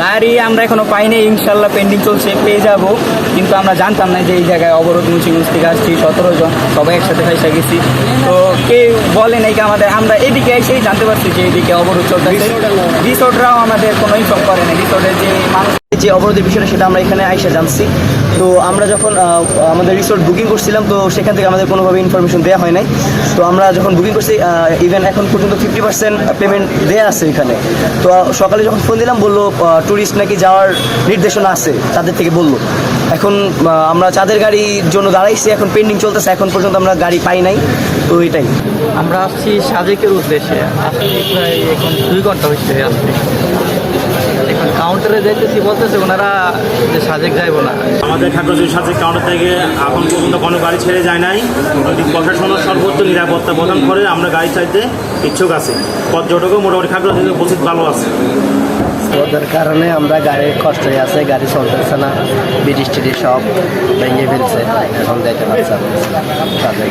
গাড়ি আমরা এখনও পাইনি ইনশাল্লাহ পেন্ডিং চলছে পেয়ে যাব। কিন্তু আমরা জানতাম না যে এই জায়গায় অবরোধ মুন্সিগঞ্জ থেকে আসছি সতেরো জন সবাই একসাথে ফাইসা গেছি। তো কে বলে নাকি আমাদের আমরা এদিকে এসেই জানতে পারছি যে এদিকে অবরোধ চলতেছে। রিসোর্টরাও আমাদের কোনো ইনফর্ম করে না রিসোর্টের যে মানুষ যে অবরোধের বিষয়টা সেটা আমরা এখানে আইসা জানছি। তো আমরা যখন আমাদের রিসোর্ট বুকিং করছিলাম, তো সেখান থেকে আমাদের কোনোভাবে ইনফরমেশন দেওয়া হয় নাই। তো আমরা যখন বুকিং করছি ইভেন এখন পর্যন্ত ফিফটি পার্সেন্ট পেমেন্ট দেওয়া আছে এখানে। তো সকালে যখন ফোন দিলাম, বলল ট্যুরিস্ট নাকি যাওয়ার নির্দেশনা আছে, তাদের থেকে বলল। এখন আমরা চাঁদের গাড়ির জন্য দাঁড়াইছি, এখন পেন্ডিং চলতেছে, এখন পর্যন্ত আমরা গাড়ি পাই নাই। তো এটাই। আমরা আসছি সাজেকের উদ্দেশ্যে। এখন দুই ঘণ্টা হচ্ছে আসছি কাউন্টারে যাইতেছি বলতেছে ওনারা যে সাজেক যাইব না। আমাদের ঠাকুরজির সাজেক কাউন্টার থেকে এখন পর্যন্ত কোনো গাড়ি ছেড়ে যায় নাই। প্রশাসনের সর্বোচ্চ নিরাপত্তা প্রদান করে আমরা গাড়ি চাইতে ইচ্ছুক আছি। পর্যটকও মোটামুটি ঠাকুরজির উপস্থিত ভালো আছে। ওদের কারণে আমরা গাড়ি কষ্ট হয়ে আছে গাড়ি চলতেছে না। ব্রিটিশ টিটি সব ভেঙে ফেলছে এখন যাইতে পারছে সাজেক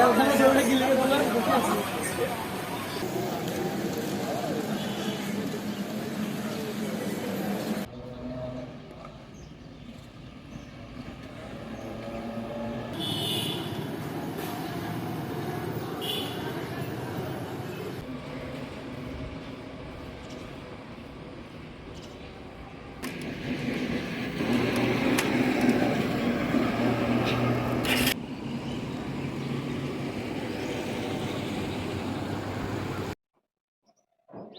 ওখানে